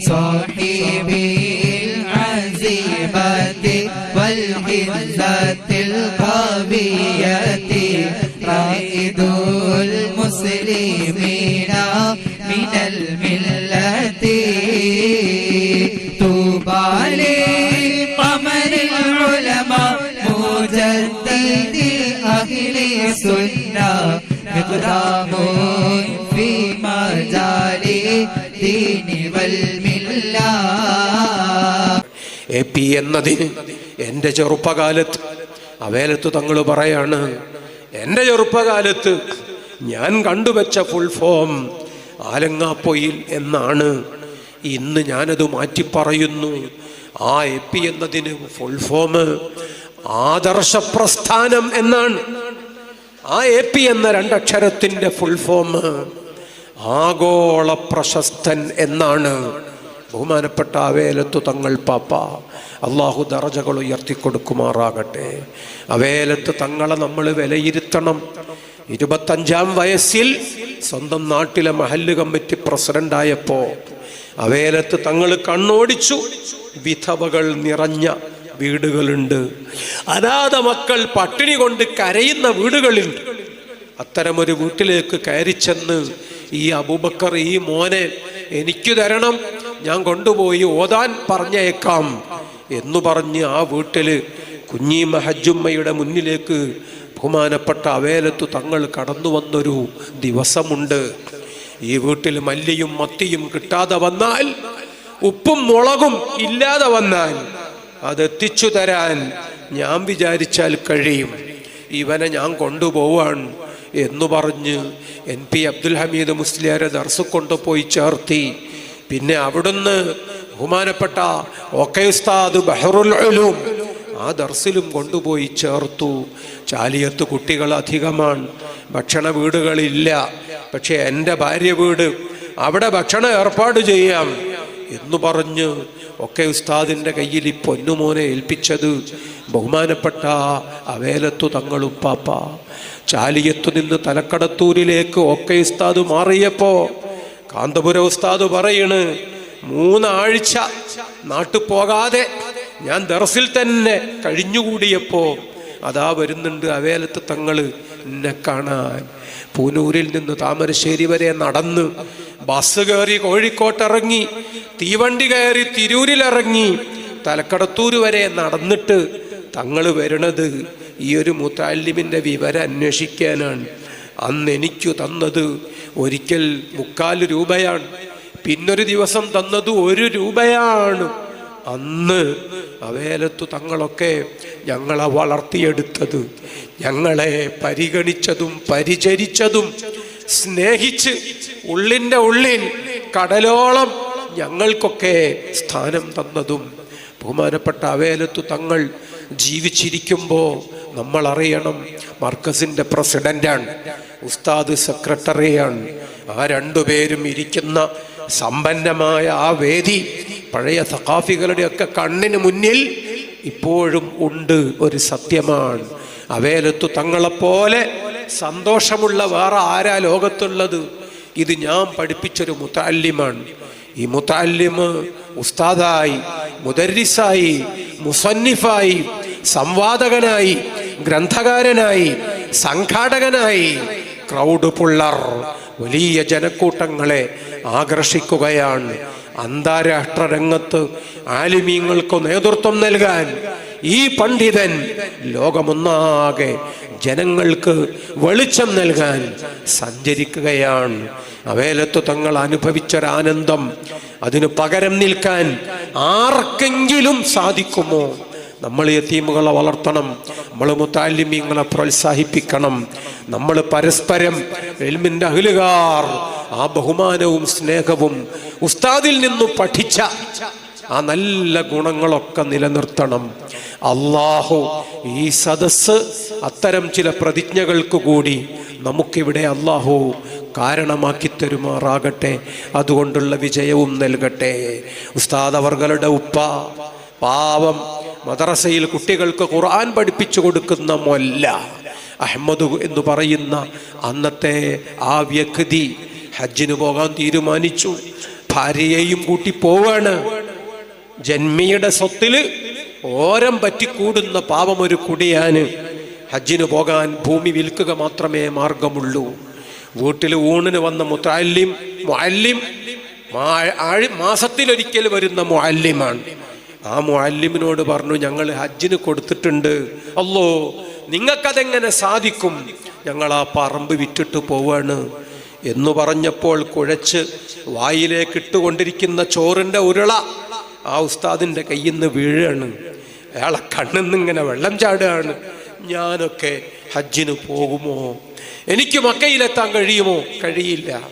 صاحبي العزيمة والهزة القوية رائد المسلمين من الملة. طوبى لقمر العلماء مجدد أهل السنة مقدام في مجال A P എന്നതിന് എന്റെ ചെറുപ്പകാലത്ത് അവേലത്ത് തങ്ങൾ പറയാണ് എന്റെ ചെറുപ്പകാലത്ത് ഞാൻ കണ്ടുവച്ച ഫുൾ ഫോം ആലങ്ങാപ്പൊയിൽ എന്നാണ്. ഇന്ന് ഞാനത് മാറ്റി പറയുന്നു ആ എ പി എന്നതിന് ഫുൾ ഫോം ആദർശ പ്രസ്ഥാനം എന്നാണ്. ആ എ പി എന്ന രണ്ടക്ഷരത്തിന്റെ ഫുൾ ഫോം ആഗോള പ്രശസ്തൻ എന്നാണ് ബഹുമാനപ്പെട്ട അവേലത്തു തങ്ങൾ പാപ്പ. അള്ളാഹു ദറജകൾ ഉയർത്തിക്കൊടുക്കുമാറാകട്ടെ. അവേലത്ത് തങ്ങളെ നമ്മൾ വിലയിരുത്തണം. ഇരുപത്തഞ്ചാം വയസ്സിൽ സ്വന്തം നാട്ടിലെ മഹല്ല് കമ്മിറ്റി പ്രസിഡന്റായപ്പോൾ അവേലത്ത് തങ്ങൾ കണ്ണോടിച്ചു. വിധവകൾ നിറഞ്ഞ വീടുകളുണ്ട്. അനാഥ മക്കൾ പട്ടിണി കൊണ്ട് കരയുന്ന വീടുകളുണ്ട് അത്തരമൊരു വീട്ടിലേക്ക് കയറി ചെന്ന് ഈ അബൂബക്കർ ഈ മോനെ എനിക്ക് തരണം ഞാൻ കൊണ്ടുപോയി ഓതാൻ പറഞ്ഞേക്കാം എന്നു പറഞ്ഞ് ആ വീട്ടിൽ കുഞ്ഞി മഹജുമ്മയുടെ മുന്നിലേക്ക് ബഹുമാനപ്പെട്ട അവേലത്തു തങ്ങൾ കടന്നു വന്നൊരു ദിവസമുണ്ട്. ഈ വീട്ടിൽ മല്ലിയും മത്തിയും കിട്ടാതെ വന്നാൽ ഉപ്പും മുളകും ഇല്ലാതെ വന്നാൽ അതെത്തിച്ചു തരാൻ ഞാൻ വിചാരിച്ചാൽ കഴിയും. ഇവനെ ഞാൻ കൊണ്ടുപോവാൻ എന്നു പറഞ്ഞ് എൻ പി അബ്ദുൽ ഹമീദ് മുസ്ലിയാരെ ദർസ് കൊണ്ടുപോയി ചേർത്തി. പിന്നെ അവിടുന്ന് ബഹുമാനപ്പെട്ട ഒക്കെ ഉസ്താദ് ബഹറുൽ ഉലൂം ആ ദർസിലും കൊണ്ടുപോയി ചേർത്തു. ചാലിയത്ത് കുട്ടികൾ അധികമാണ്. ഭക്ഷണ വീടുകളില്ല. പക്ഷെ എന്റെ ഭാര്യ വീട് അവിടെ ഭക്ഷണം ഏർപ്പാട് ചെയ്യാം എന്ന് പറഞ്ഞ് ഒക്കെ ഉസ്താദിന്റെ കയ്യിൽ ഈ പൊന്നുമോനെ ഏൽപ്പിച്ചത് ബഹുമാനപ്പെട്ട അവേലത്തു തങ്ങളും പാപ്പ. ചാലിയത്തു നിന്ന് തലക്കടത്തൂരിലേക്ക് ഒക്കെ ഉസ്താദ് മാറിയപ്പോ കാന്തപുര ഉസ്താദ് പറയണ് മൂന്നാഴ്ച നാട്ടു പോകാതെ ഞാൻ ദർസിൽ തന്നെ കഴിഞ്ഞുകൂടിയപ്പോ അതാ വരുന്നുണ്ട് അവേലത്ത് തങ്ങൾ എന്നെ കാണാൻ. പൂനൂരിൽ നിന്ന് താമരശ്ശേരി വരെ നടന്ന് ബസ് കയറി കോഴിക്കോട്ടിറങ്ങി തീവണ്ടി കയറി തിരൂരിലിറങ്ങി തലക്കടത്തൂർ വരെ നടന്നിട്ട് തങ്ങൾ വരണത് ഈ ഒരു മുത്താലിമിന്റെ വിവരം അന്വേഷിക്കാനാണ്. അന്ന് എനിക്കു തന്നത് ഒരിക്കൽ മുക്കാൽ രൂപയാണ്. പിന്നൊരു ദിവസം തന്നത് ഒരു രൂപയാണ്. അന്ന് അവേലത്തു തങ്ങളൊക്കെ ഞങ്ങളെ വളർത്തിയെടുത്തത്. ഞങ്ങളെ പരിഗണിച്ചതും പരിചരിച്ചതും സ്നേഹിച്ച് ഉള്ളിന്റെ ഉള്ളിൽ കടലോളം ഞങ്ങൾക്കൊക്കെ സ്ഥാനം തന്നതും ബഹുമാനപ്പെട്ട അവേലത്തു തങ്ങൾ ജീവിച്ചിരിക്കുമ്പോൾ നമ്മൾ അറിയണം മർക്കസിന്റെ പ്രസിഡന്റാണ് ഉസ്താദ് സെക്രട്ടറിയാണ്. ആ രണ്ടുപേരും ഇരിക്കുന്ന സമ്പന്നമായ ആ വേദി പഴയ സഖാഫികളുടെയൊക്കെ കണ്ണിന് മുന്നിൽ ഇപ്പോഴും ഉണ്ട് ഒരു സത്യമാണ്. അവേലത്തു തങ്ങളെപ്പോലെ സന്തോഷമുള്ള വേറെ ആരാ ലോകത്തുള്ളത്? ഇത് ഞാൻ പഠിപ്പിച്ചൊരു മുത്താല്യമാണ് ഈ മുത്താല്യമ് ഉസ്താദായി മുദരിസായി മുസന്നിഫായി സംവാദകനായി ഗ്രന്ഥകാരനായി സംഘാടകനായി. ക്രൗഡ് പുള്ളർ വലിയ ജനക്കൂട്ടങ്ങളെ ആകർഷിക്കുകയാണ്. അന്താരാഷ്ട്ര രംഗത്ത് ആലിമീങ്ങൾക്ക് നേതൃത്വം നൽകാൻ ഈ പണ്ഡിതൻ ലോകമൊന്നാകെ ജനങ്ങൾക്ക് വെളിച്ചം നൽകാൻ സഞ്ചരിക്കുകയാണ്. അവേലത്തു തങ്ങൾ അനുഭവിച്ചൊരാനന്ദം. അതിനു പകരം നിൽക്കാൻ ആർക്കെങ്കിലും സാധിക്കുമോ? നമ്മൾ യത്തീമുകളെ വളർത്തണം. നമ്മൾ മുത്താലിമ്യങ്ങളെ പ്രോത്സാഹിപ്പിക്കണം. നമ്മൾ പരസ്പരം എൽമിന്റെ അഹിലുകാർ ആ ബഹുമാനവും സ്നേഹവും ഉസ്താദിൽ നിന്നു പഠിച്ച ആ നല്ല ഗുണങ്ങളൊക്കെ നിലനിർത്തണം. അള്ളാഹു ഈ സദസ് അത്തരം ചില പ്രതിജ്ഞകൾക്ക് കൂടി നമുക്കിവിടെ അള്ളാഹു കാരണമാക്കി തരുമാറാകട്ടെ. അതുകൊണ്ടുള്ള വിജയവും നൽകട്ടെ. ഉസ്താദ് അവർകളുടെ ഉപ്പ പാവം മദ്രസയിൽ കുട്ടികൾക്ക് ഖുർആൻ പഠിപ്പിച്ചു കൊടുക്കുന്ന മൊല്ല അഹമ്മദ് എന്ന് പറയുന്ന അന്നത്തെ ആ വ്യക്തി ഹജ്ജിന് പോകാൻ തീരുമാനിച്ചു. ഭാര്യയെയും കൂട്ടി പോവാണ്. ജന്മിയുടെ സ്വത്തിൽ ഓരം പറ്റിക്കൂടുന്ന പാവമൊരു കുടിയാന്. ഹജ്ജിന് പോകാൻ ഭൂമി വിൽക്കുക മാത്രമേ മാർഗമുള്ളൂ. വീട്ടിൽ ഊണിന് വന്ന മുത്താലിം മുഅല്ലിം മാസത്തിലൊരിക്കൽ വരുന്ന മുഅല്ലിമാണ്. ആ മുഅല്ലിമിനോട് പറഞ്ഞു ഞങ്ങൾ ഹജ്ജിന് കൊടുത്തിട്ടുണ്ട്. അല്ലോ നിങ്ങൾക്കതെങ്ങനെ സാധിക്കും? ഞങ്ങൾ ആ പറമ്പ് വിറ്റിട്ട് പോവാണ്. എന്ന് പറഞ്ഞപ്പോൾ കുഴച്ച് വായിലേക്ക് ഇട്ടുകൊണ്ടിരിക്കുന്ന ചോറിന്റെ ഉരുള ആ ഉസ്താദിന്റെ കയ്യിൽ നിന്ന് വീഴാണ്. അയാളെ കണ്ണിൽ നിന്ന് ഇങ്ങനെ വെള്ളം ചാടുകയാണ് ഞാനൊക്കെ ഹജ്ജിന് പോകുമോ? എനിക്ക് മക്കയിലെത്താൻ കഴിയുമോ? കഴിയില്ല.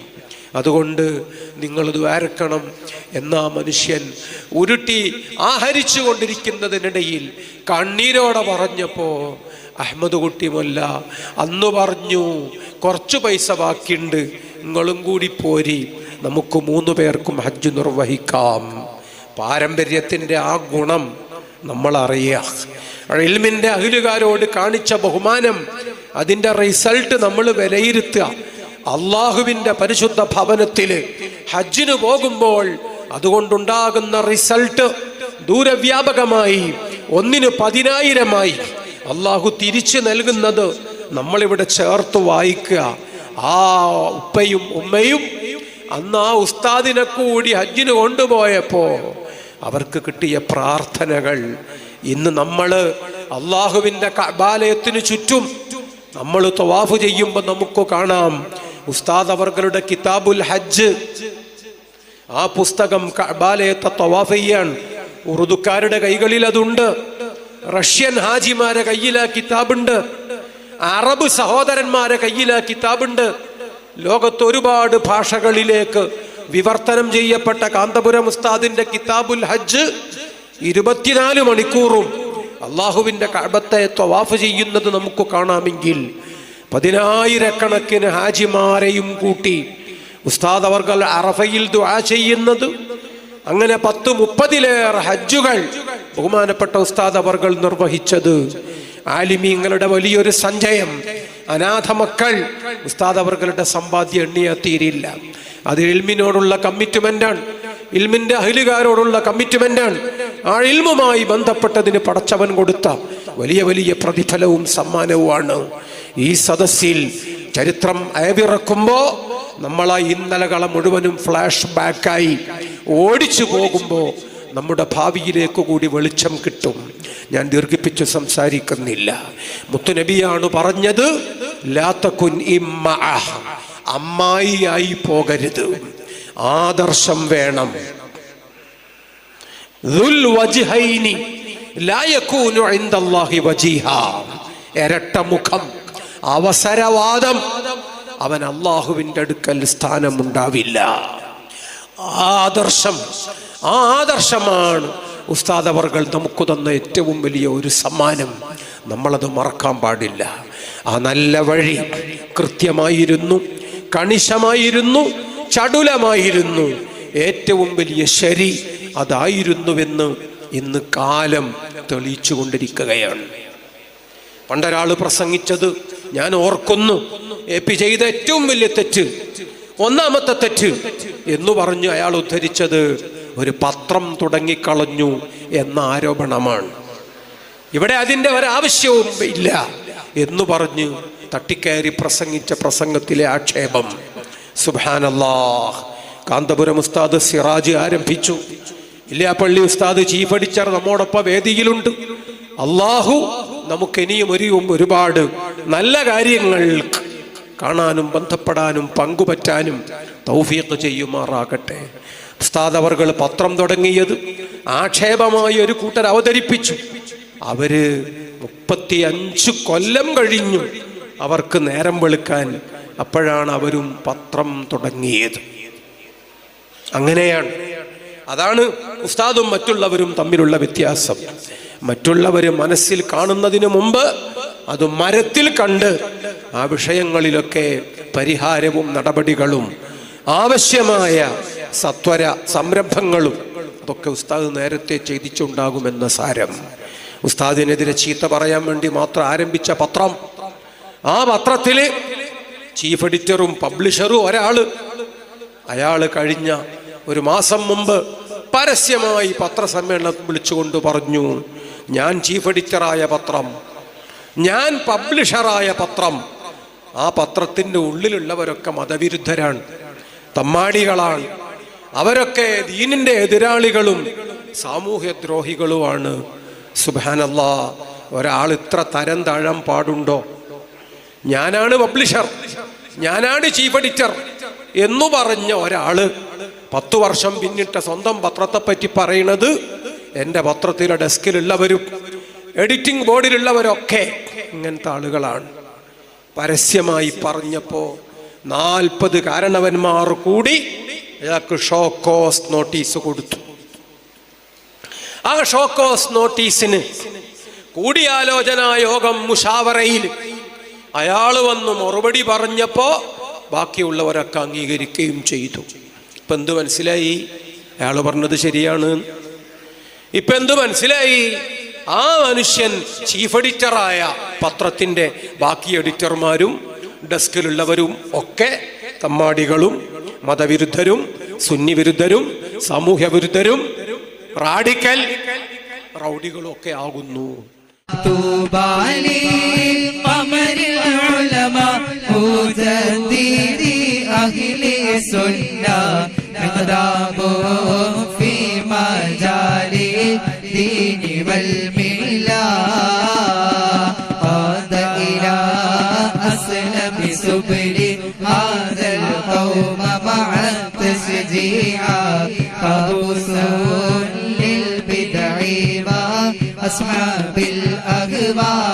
അതുകൊണ്ട് നിങ്ങൾ വരക്കണം എന്നാ മനുഷ്യൻ ഉരുട്ടി ആഹരിച്ചു കൊണ്ടിരിക്കുന്നതിനിടയിൽ കണ്ണീരോടെ പറഞ്ഞപ്പോ അഹമ്മദ് കുട്ടിമല്ല അന്ന് പറഞ്ഞു കുറച്ച് പൈസ ബാക്കിയുണ്ട്. നിങ്ങളും കൂടി പോരി. നമുക്ക് മൂന്ന് പേർക്കും ഹജ്ജ് നിർവഹിക്കാം. പാരമ്പര്യത്തിന്റെ ആ ഗുണം നമ്മൾ അറിയുക. ഇൽമിന്റെ അഖിലുകാരോട് കാണിച്ച ബഹുമാനം അതിന്റെ റിസൾട്ട് നമ്മൾ വിലയിരുത്തുക. അള്ളാഹുവിന്റെ പരിശുദ്ധ ഭവനത്തിൽ ഹജ്ജിന് പോകുമ്പോൾ അതുകൊണ്ടുണ്ടാകുന്ന റിസൾട്ട് ദൂരവ്യാപകമായി ഒന്നിന് പതിനായിരമായി അള്ളാഹു തിരിച്ചു നൽകുന്നത് നമ്മളിവിടെ ചേർത്ത് വായിക്കുക. ആ ഉപ്പയും ഉമ്മയും അന്ന് ആ ഉസ്താദിനെ കൂടി ഹജ്ജിന് കൊണ്ടുപോയപ്പോ അവർക്ക് കിട്ടിയ പ്രാർത്ഥനകൾ. ഇന്ന് നമ്മൾ അള്ളാഹുവിന്റെ കബാലയത്തിന് ചുറ്റും നമ്മൾ തവാഫ് ചെയ്യുമ്പോൾ നമുക്ക് കാണാം. ഉസ്താദ് അവർകളുടെ കിതാബുൽ ഹജ്ജ്. ആ പുസ്തകം കബാലയത്തെ തവാഫ് ചെയ്യാൻ ഉറുദുക്കാരുടെ കൈകളിൽ അതുണ്ട്. റഷ്യൻ ഹാജിമാരെ കയ്യിൽ ആ കിതാബുണ്ട്. അറബ് സഹോദരന്മാരെ കയ്യിൽ ആ കിതാബുണ്ട്. ലോകത്ത് ഒരുപാട് ഭാഷകളിലേക്ക് വിവർത്തനം ചെയ്യപ്പെട്ട കാന്തപുരം ഉസ്താദിന്റെ കിതാബുൽ ഹജ്ജ് ഇരുപത്തിനാല് മണിക്കൂറും അള്ളാഹുവിന്റെ കഴബത്തെ ത്വവാഫ് ചെയ്യുന്നത് നമുക്ക് കാണാമെങ്കിൽ പതിനായിരക്കണക്കിന് ഹാജിമാരെയും കൂട്ടി ഉസ്താദ് അവർകൾ അറഫയിൽ ദുആ ചെയ്യുന്നത്. അങ്ങനെ പത്ത് മുപ്പതിലേറെ ഹജ്ജുകൾ ബഹുമാനപ്പെട്ട ഉസ്താദ് അവർകൾ നിർവഹിച്ചത്. ആലിമീങ്ങളുടെ വലിയൊരു സഞ്ചയം അനാഥ മക്കൾ ഉസ്താദ് അവർകളുടെ സമ്പാദ്യം എണ്ണിയാ തീരില്ല അത് ഇൽമിനോടുള്ള ആണ് ഇൽമിന്റെ അഹിലുകാരോടുള്ള ആണ് ആ ഇൽമുമായി ബന്ധപ്പെട്ടതിന് പടച്ചവൻ കൊടുത്ത വലിയ വലിയ പ്രതിഫലവും സമ്മാനവുമാണ്. ഈ സദസ്സിൽ ചരിത്രം അയവിറക്കുമ്പോ നമ്മളാ ഇന്നലകളെ മുഴുവനും ഫ്ലാഷ് ബാക്കായി ഓടിച്ചു പോകുമ്പോൾ നമ്മുടെ ഭാവിയിലേക്ക് കൂടി വെളിച്ചം കിട്ടും. ഞാൻ ദീർഘിപ്പിച്ച് സംസാരിക്കുന്നില്ല. മുത്തുനബിയാണ് പറഞ്ഞത് ലാത്തക്കുൻ ഇമ്മ അമ്മായിയായി പോകരുത്. ആദർശം വേണം. ഇരട്ടമുഖം അവസരവാദം. അവൻ അള്ളാഹുവിന്റെ അടുക്കൽ സ്ഥാനമുണ്ടാവില്ല. ആദർശം ആ ആദർശമാണ്. ഉസ്താദ് അവർകൾ നമുക്ക് തന്ന ഏറ്റവും വലിയ ഒരു സമ്മാനം. നമ്മളത് മറക്കാൻ പാടില്ല. ആ നല്ല വഴി കൃത്യമായിരുന്നു കണിശമായിരുന്നു ചടുലമായിരുന്നു. ഏറ്റവും വലിയ ശരി അതായിരുന്നുവെന്ന് ഇന്ന് കാലം തെളിയിച്ചു കൊണ്ടിരിക്കുകയാണ് പണ്ടൊരാൾ പ്രസംഗിച്ചത് ഞാൻ ഓർക്കുന്നു എ പി ചെയ്ത ഏറ്റവും വലിയ തെറ്റ് ഒന്നാമത്തെ തെറ്റ് എന്ന് പറഞ്ഞു അയാൾ ഉദ്ധരിച്ചത് ഒരു പത്രം തുടങ്ങിക്കളഞ്ഞു എന്ന ആരോപണമാണ്. ഇവിടെ അതിന്റെ ഒരാവശ്യവും ഇല്ല. എന്ന് പറഞ്ഞ് തട്ടിക്കയറി പ്രസംഗിച്ച പ്രസംഗത്തിലെ ആക്ഷേപം. സുബാനല്ലാഹ് കാന്തപുരം ഉസ്താദ് സിറാജ് ആരംഭിച്ചു. ഇല്ലാപ്പള്ളി ഉസ്താദ് ചീഫ് അടിച്ചർ നമ്മോടൊപ്പം വേദിയിലുണ്ട്. അള്ളാഹു നമുക്ക് ഇനിയും ഒരു ഒരുപാട് നല്ല കാര്യങ്ങൾ കാണാനും ബന്ധപ്പെടാനും പങ്കുപറ്റാനും തൗഫീഖ് ചെയ്യുമാറാകട്ടെ. ഉസ്താദ് അവർകൾ പത്രം തുടങ്ങിയത് ആക്ഷേപമായി ഒരു കൂട്ടർ അവതരിപ്പിച്ചു. അവർ മുപ്പത്തി അഞ്ച് കൊല്ലം കഴിഞ്ഞു അവർക്ക് നേരം വെളുക്കാൻ അപ്പോഴാണ് അവരും പത്രം തുടങ്ങിയത്. അങ്ങനെയാണ്. അതാണ് ഉസ്താദും മറ്റുള്ളവരും തമ്മിലുള്ള വ്യത്യാസം. മറ്റുള്ളവർ മനസ്സിൽ കാണുന്നതിന് മുമ്പ് അത് മരത്തിൽ കണ്ട് ആ വിഷയങ്ങളിലൊക്കെ പരിഹാരവും നടപടികളും ആവശ്യമായ സത്വര സംരംഭങ്ങളും അതൊക്കെ ഉസ്താദ് നേരത്തെ ചെയ്തിച്ചുണ്ടാകുമെന്ന സാരം. ഉസ്താദിനെതിരെ ചീത്ത പറയാൻ വേണ്ടി മാത്രം ആരംഭിച്ച പത്രം. ആ പത്രത്തിൽ ചീഫ് എഡിറ്ററും പബ്ലിഷറും ഒരാൾ. അയാൾ കഴിഞ്ഞ ഒരു മാസം മുമ്പ് പരസ്യമായി പത്രസമ്മേളനം വിളിച്ചുകൊണ്ട് പറഞ്ഞു ഞാൻ ചീഫ് എഡിറ്ററായ പത്രം. ഞാൻ പബ്ലിഷറായ പത്രം. ആ പത്രത്തിന്റെ ഉള്ളിലുള്ളവരൊക്കെ മതവിരുദ്ധരാണ് തമ്മാടികളാണ്. അവരൊക്കെ ദീനിന്റെ എതിരാളികളും സാമൂഹ്യദ്രോഹികളുമാണ്. സുബാനല്ല ഒരാൾ ഇത്ര തരം താഴാൻ പാടുണ്ടോ? ഞാനാണ് പബ്ലിഷർ ഞാനാണ് ചീഫ് എഡിറ്റർ എന്നു പറഞ്ഞ ഒരാൾ പത്തു വർഷം പിന്നിട്ട സ്വന്തം പത്രത്തെ പറ്റി പറയണത് എന്റെ പത്രത്തിലെ ഡെസ്കിലുള്ളവരും എഡിറ്റിംഗ് ബോർഡിലുള്ളവരൊക്കെ ഇങ്ങനത്തെ ആളുകളാണ്. പരസ്യമായി പറഞ്ഞപ്പോ നാൽപ്പത് കാരണവന്മാർ കൂടി ഷോക്കോസ് നോട്ടീസ് കൊടുത്തു. ആ ഷോക്കോസ് നോട്ടീസിന് കൂടിയാലോചന യോഗം മുഷാവറയിൽ അയാൾ വന്ന് മറുപടി പറഞ്ഞപ്പോ ബാക്കിയുള്ളവരൊക്കെ അംഗീകരിക്കുകയും ചെയ്തു. ഇപ്പൊ എന്ത് മനസ്സിലായി? അയാൾ പറഞ്ഞത് ശരിയാണ്. ഇപ്പൊ എന്ത് മനസ്സിലായി? ആ മനുഷ്യൻ ചീഫ് എഡിറ്ററായ പത്രത്തിന്റെ ബാക്കി എഡിറ്റർമാരും ഡെസ്കിലുള്ളവരും ഒക്കെ തമ്മാടികളും മതവിരുദ്ധരും സുന്നി വിരുദ്ധരും സാമൂഹ്യ വിരുദ്ധരും റാഡിക്കൽ റൗഡികളും ഒക്കെ ആകുന്നു طوبى لقمر العلماء مجدد أهل السنة مقدام في مجال الدين والملة أصحاب الأغوار